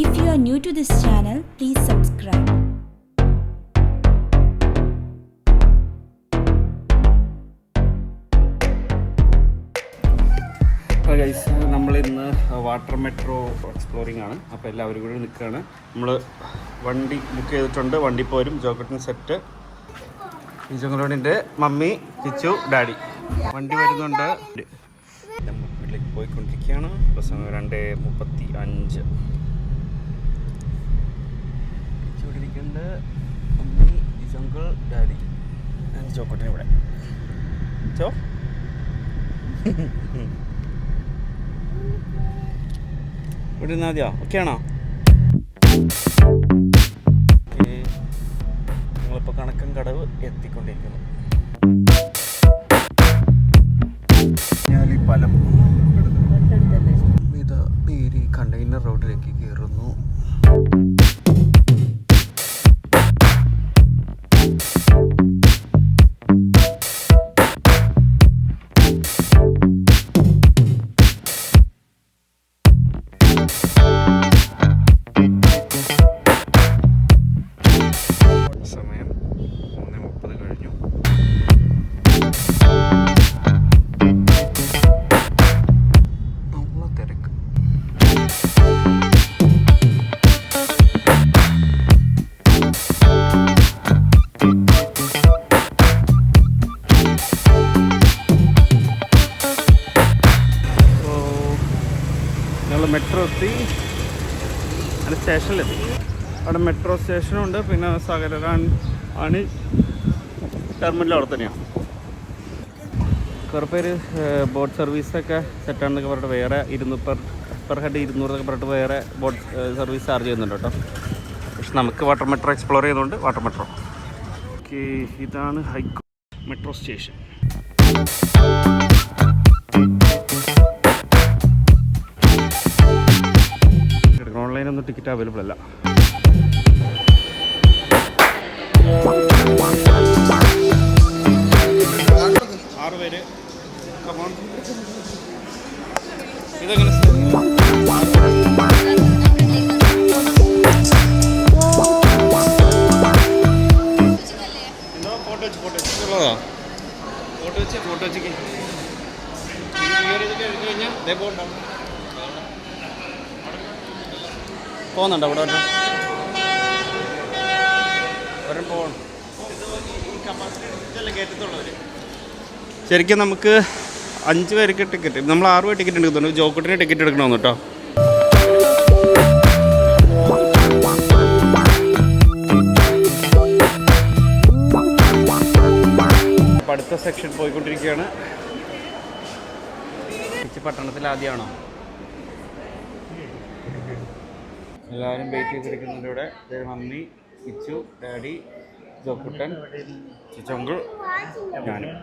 If you are new to this channel, please subscribe. Guys നമ്മൾ ഇന്ന് water metro exploring ആണ്. അപ്പോൾ എല്ലാവരും കൂടി നിൽക്കുകയാണ്. നമ്മൾ വണ്ടി ബുക്ക് ചെയ്തിട്ടുണ്ട്. വണ്ടി പോരും. ജോക്കറ്റിന് സെറ്റ് ഈജങ്ങളോടിന്റെ മമ്മി കിച്ചു ഡാഡി. വണ്ടി വരുന്നുണ്ട്. വീട്ടിലേക്ക് പോയിക്കൊണ്ടിരിക്കുകയാണ്. പ്രസംഗം സമയം രണ്ട് മുപ്പത്തി അഞ്ച്. കിച്ചു ഉമ്മി ജംഗിൾ ഡാഡി. ഈജങ്കിൾ ചോക്കോട്ടിന് ഇവിടെ. ചോ. ഇവിടെ ഇരുന്നാൽ മതിയോ? ഓക്കെ ആണോ? ഓക്കെ നിങ്ങളിപ്പോൾ കണക്കൻ കടവ് എത്തിക്കൊണ്ടിരിക്കുന്നു. ഞങ്ങൾ മെട്രോ എത്തി. അത് സ്റ്റേഷനിലെത്തി അവിടെ മെട്രോ സ്റ്റേഷനും ഉണ്ട്. പിന്നെ സകലരാൻ ആണ്. ടെർമിനൽ അവിടെ തന്നെയാണ് കുറേ പേര് ബോട്ട് സർവീസൊക്കെ സെറ്റാണെന്നൊക്കെ പറഞ്ഞിട്ട് വേറെ ഇരുന്നൂറ് പെർ പെർ ഹെഡ് ഇരുന്നൂറൊക്കെ പറഞ്ഞിട്ട് വേറെ ബോട്ട് സർവീസ് ചാർജ് ചെയ്യുന്നുണ്ട് കേട്ടോ. പക്ഷെ നമുക്ക് വാട്ടർ മെട്രോ എക്സ്പ്ലോർ ചെയ്തുകൊണ്ട് വാട്ടർ മെട്രോ ഓക്കെ ഇതാണ് ഹൈക്കോ മെട്രോ സ്റ്റേഷൻ ടിക്കറ്റ് അവൈലബിൾ അല്ല. ഫോട്ടോ വെച്ച് ഫോട്ടോ വെച്ച് കഴിഞ്ഞാൽ ഇതേ പോകണ്ടാവും പോകുന്നുണ്ടോ ഒരെണ്ണം ഒരെണ്ണം പോകണം ശരിക്കും നമുക്ക് അഞ്ച് പേർക്ക് ടിക്കറ്റ് നമ്മൾ ആറ് പേര് ടിക്കറ്റ് എടുക്കുന്നുണ്ട്. ജോക്കുട്ടിന് ടിക്കറ്റ് എടുക്കണമെന്ന് കേട്ടോ. അടുത്ത സെക്ഷൻ പോയിക്കൊണ്ടിരിക്കുകയാണ്. പട്ടണത്തിൽ ആദ്യമാണോ? എല്ലാവരും വെയിറ്റ് ചെയ്തിരിക്കുന്നുണ്ട് ഇവിടെ മമ്മി ഇച്ചു ഡാഡി ജോക്കുട്ടൻ ചിച്ചൊങ്കു ഞാനും.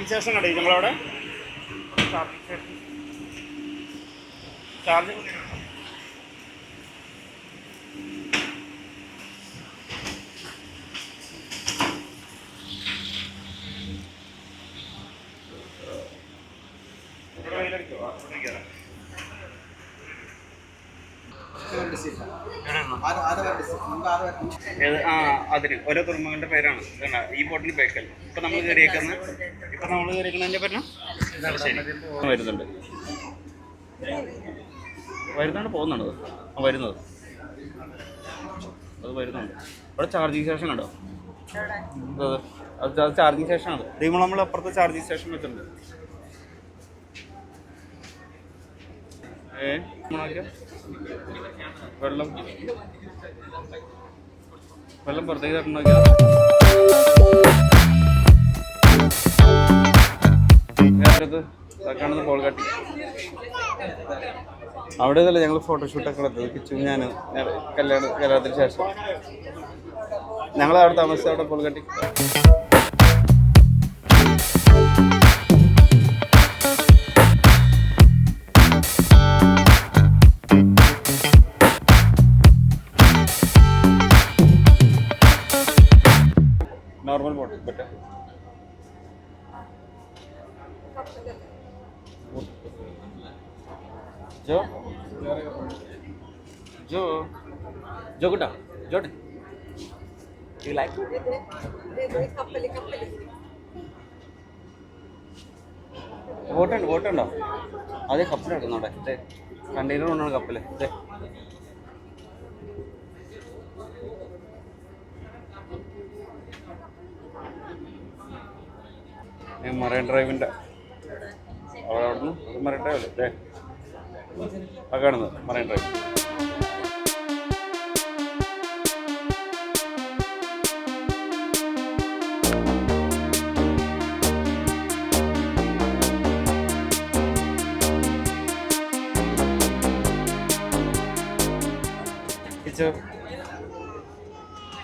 സ്റ്റേഷൻ കണ്ടേ? നമ്മളവിടെ? ചാർജിങ് സ്റ്റേഷൻ ചാർജിങ് ഇവിടെ വെയിലടിക്കോ ഇവിടെ കയറാം ഏത് ആ അതിന് ഓരോ തുറമുഖങ്ങളുടെ പേരാണ്. ഈ ബോട്ടിൽ ബേക്കൽ. ഇപ്പൊ നമ്മൾ കയറിയേക്കുന്ന ഇപ്പൊ നമ്മൾ കയറിയേക്കുന്നതിന്റെ പേരാണ് വരുന്നുണ്ട്. വരുന്നുണ്ട് പോകുന്നുണ്ട് ആ വരുന്നത്. അത് വരുന്നുണ്ട്. ഇവിടെ ചാർജിങ് സ്റ്റേഷൻ ഉണ്ടോ അത് ചാർജിങ് സ്റ്റേഷനാണ്. ആണ് നമ്മൾ അപ്പുറത്തെ ചാർജിങ് സ്റ്റേഷൻ വെച്ചിട്ടുണ്ട്. വെള്ളം. വെള്ളം പുറത്തേക്ക് വേറൊരു കാണുന്ന ബോൾ കട്ടി അവിടെ ഇതല്ല ഞങ്ങൾ ഫോട്ടോഷൂട്ടൊക്കെ എടുത്തത്. കിച്ചു ഞാൻ കല്യാണ കല്യാണത്തിന് ശേഷം. ഞങ്ങൾ അവിടെ താമസിച്ച അവിടെ പോൾ കട്ടി ജോ. ജോ. ജോ കുട്ടാ ജോട്ടെ യു ലൈക്ക് ബോട്ടുണ്ട് ബോട്ടുണ്ടോ അതെ കപ്പലെടുക്കുന്നോടെ അതെ കണ്ടെയ്നർ കൊണ്ടാണ് കപ്പൽ. അതെ മറൈൻ ഡ്രൈവിന്റെ അവിടെ മറൈൻ ഡ്രൈവ് അല്ലേ? ആ കാണുന്നത് മറൈൻ ഡ്രൈവ്.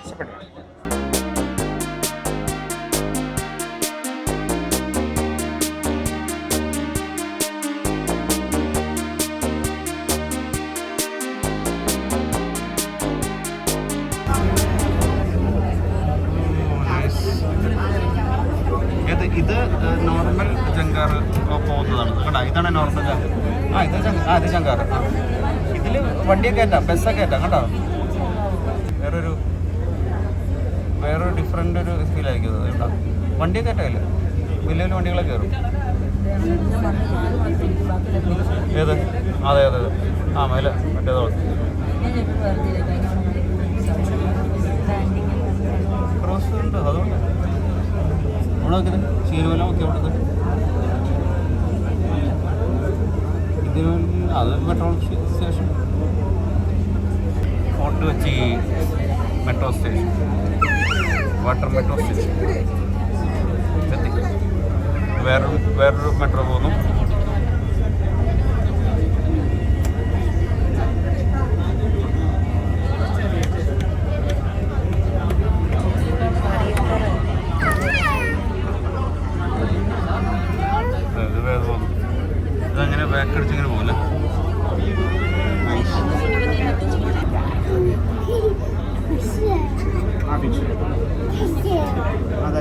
ഇഷ്ടപ്പെട്ടു? ഇത് നോർമൽ ജങ്കാർ പോകുന്നതാണ്. കണ്ടോ? ഇതാണ് നോർമൽ ജങ്കാർ ആ ഇത് ആ ഇത് ജങ്കാർ ഇതിൽ വണ്ടിയൊക്കെ കയറ്റാം ബസ്സൊക്കെ കയറ്റാം കേട്ടോ വേറൊരു വേറൊരു ഡിഫറെന്റ് ഒരു ഫീൽ ആയിരിക്കും ഇത് കേട്ടോ വണ്ടിയൊക്കെ കയറ്റാമില്ല വലിയ വലിയ വണ്ടികളൊക്കെ കയറും. ഏത്? അതെ അതെ അതെ. ആ മേലെ. മറ്റേതോ ക്രോസ് ഉണ്ട് അതുകൊണ്ട്. അവിടെ നോക്കിയത്? ശീലമല നോക്കി തിരുവല്ല അത് petrol station. Fort Kochi metro station. Water metro station. വേറൊരു വേറൊരു മെട്രോ പോകുന്നു.